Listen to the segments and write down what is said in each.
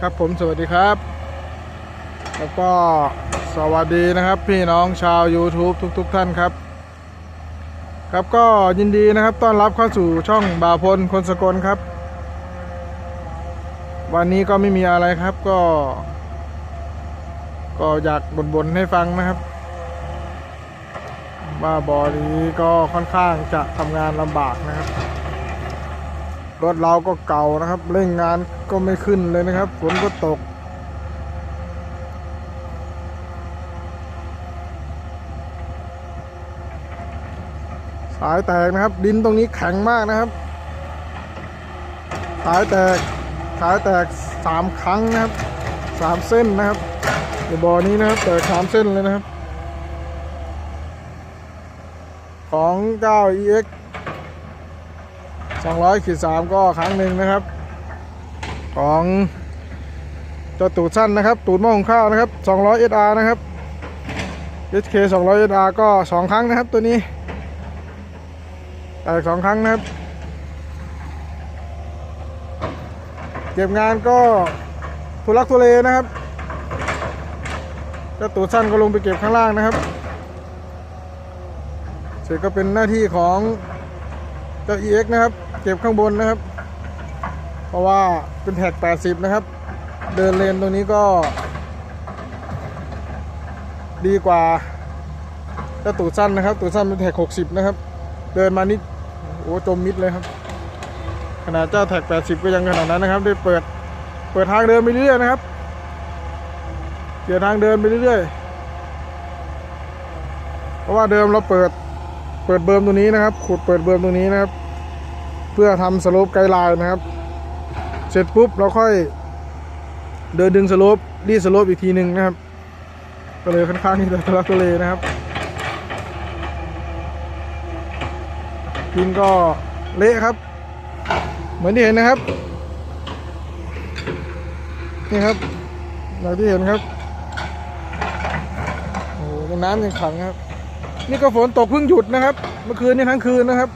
ครับผมสวัสดีครับ แล้วก็สวัสดีนะครับพี่น้องชาว YouTube ทุกๆท่านครับ ครับก็ยินดีนะครับต้อนรับเข้าสู่ช่องบ่าวพลคนสกลครับ วันนี้ก็ไม่มีอะไรครับก็ ก็อยากบ่นๆให้ฟังนะครับ ว่าบอนี้ก็ค่อนข้างจะทำงานลำบากนะครับ รถเราก็เก่านะครับ เร่งงานก็ไม่ขึ้นเลยนะครับฝนก็ตก สายแตกนะครับ ดินตรงนี้แข็งมากนะครับ สายแตกสายแตกสามครั้งนะครับสามเส้นนะครับในบ่อนี้นะครับแตกสามเส้นเลยนะครับ ของเจ้า EX 200ขีด3ก็ครั้งหนึ่งนะครับ ของเจ้าตูดสั้นนะครับ ตูดหม้อหุงข้าวนะครับ200 SR นะครับ HK 200 SR ก็ 2 ครั้งนะครับตัวนี้แตกสองครั้งนะครับ เก็บงานก็ทุลักทุเลนะครับเจ้าตูดสั้นก็ลงไปเก็บข้างล่างนะครับเสร็จก็เป็นหน้าที่ของเจ้า EX นะครับ ก็บข้างบนนะครับ เพราะว่าเป็นแท็ก 80 นะครับ เดินเลนตรงนี้ก็ ดีกว่าเจ้าตูดสั้นนะครับ ตูดสั้นเป็นแท็ก 60 นะครับ เดินมานิดโอ้จมมิดเลยครับ ขนาดเจ้าแท็ก 80 ก็ยังขนาดนั้นนะครับ ได้เปิดเปิดทางเดินไปเรื่อยๆนะครับเปลี่ยนทางเดินไปเรื่อยๆ เพราะว่าเดิมเราเปิดเปิดเบิร์มตัวนี้นะครับ ขุดเปิดเบิร์มตัวนี้นะครับ เพื่อทำสโลปไกด์ไลน์นะครับ เสร็จปุ๊บเราค่อยเดินดึงสโลปดีสโลปอีกทีหนึ่งนะครับ ก็เลยค่อนข้างที่จะทุลักทุเลนะครับดินก็เละครับ เหมือนที่เห็นนะครับ นี่ครับอย่างที่เห็นครับโอ้โหน้ำยังขังครับ นี่ก็ฝนตกเพิ่งหยุดนะครับ เมื่อคืนนี้ทั้งคืนนะครับ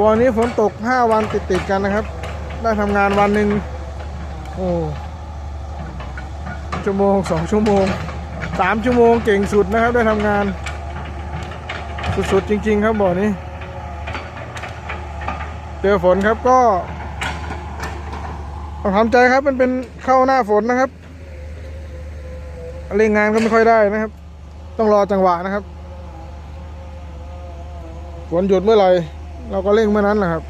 วันนี้ฝนตก 5 วันติดๆกันนะครับ ได้ทำงานวันหนึ่งโอ้ชั่วโมง 2 ชั่วโมง 3 ชั่วโมงเก่งสุดนะครับ ได้ทำงาน สุดๆจริง ๆ ครับบ่อนี้ เจอฝนครับก็ต้องทำใจครับมันเป็นเข้าหน้าฝนนะครับเร่งงานก็ไม่ค่อยได้นะครับ ต้องรอจังหวะนะครับฝนหยุดเมื่อไหร่ เราก็เร่งเมื่อนั้นนะครับ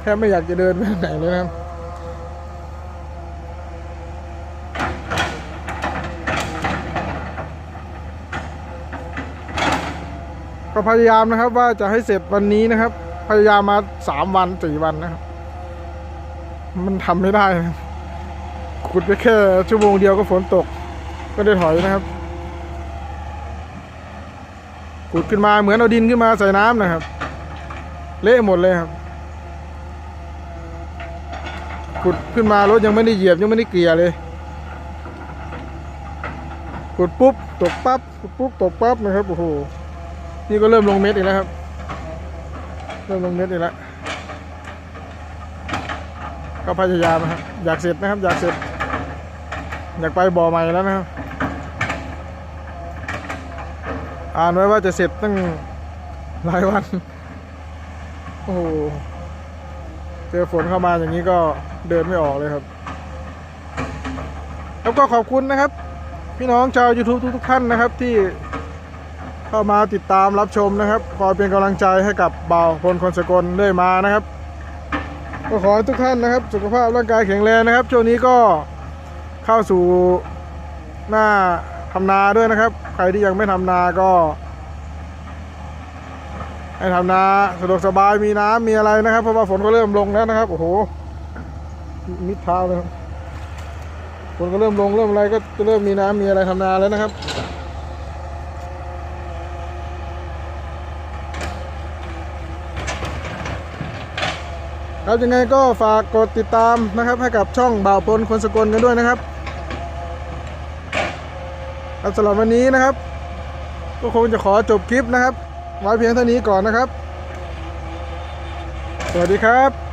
แทบไม่อยากจะเดินไปไหนเลยนะครับก็พยายามนะครับว่าจะให้เสร็จวันนี้นะครับ พยายามมาสามวันสี่วันนะครับ มันทำไม่ได้นะขุดไปแค่ชั่วโมงเดียวก็ฝนตก ก็ได้ถอยนะครับ ขุดขึ้นมาเหมือนเอาดินขึ้นมาใส่น้ำนะครับ เละหมดเลยครับขุดขึ้นมารถยังไม่ได้เหยียบยังไม่ได้เกลี่ยเลยขุดปุ๊บตกปั๊บขุดปุ๊บตกปั๊บนะครับโอ้โหนี่ก็เริ่มลงเม็ดอีกแล้วครับ เริ่มลงเม็ดอีกแล้วก็พยายามนะครับอยากเสร็จนะครับ อยากเสร็จ อยากไปบ่อใหม่แล้วนะครับ อ่านไว้ว่าจะเสร็จตั้งหลายวัน โอ้โห เจอฝนเข้ามาอย่างนี้ก็เดินไม่ออกเลยครับ แล้วก็ขอบคุณนะครับ พี่น้องชาว YouTube ทุกๆท่านนะครับที่เข้ามาติดตามรับชมนะครับคอยเป็นกำลังใจให้กับเบาวพลคนสกลเรื่อยมานะครับ ก็ขอให้ทุกท่านนะครับ สุขภาพร่างกายแข็งแรงนะครับช่วงนี้ก็เข้าสู่หน้าทำนาด้วยนะครับ ใครที่ยังไม่ทำนาก็ ให้ทำนาสะดวกสบายมีน้ำมีอะไรนะครับ เพราะว่าฝนก็เริ่มลงแล้วนะครับโอ้โหมิดเท้าเลยครับฝนก็เริ่มลงเริ่มอะไรก็จะเริ่มมีน้ำมีอะไรทำนาแล้วนะครับครับยังไงก็ฝากกดติดตามนะครับ ให้กับช่องบ่าวพลคนสกลกันด้วยนะครับับสำหรับวันนี้นะครับ ก็คงจะขอจบคลิปนะครับ ไว้เพียงเท่านี้ก่อนนะครับ สวัสดีครับ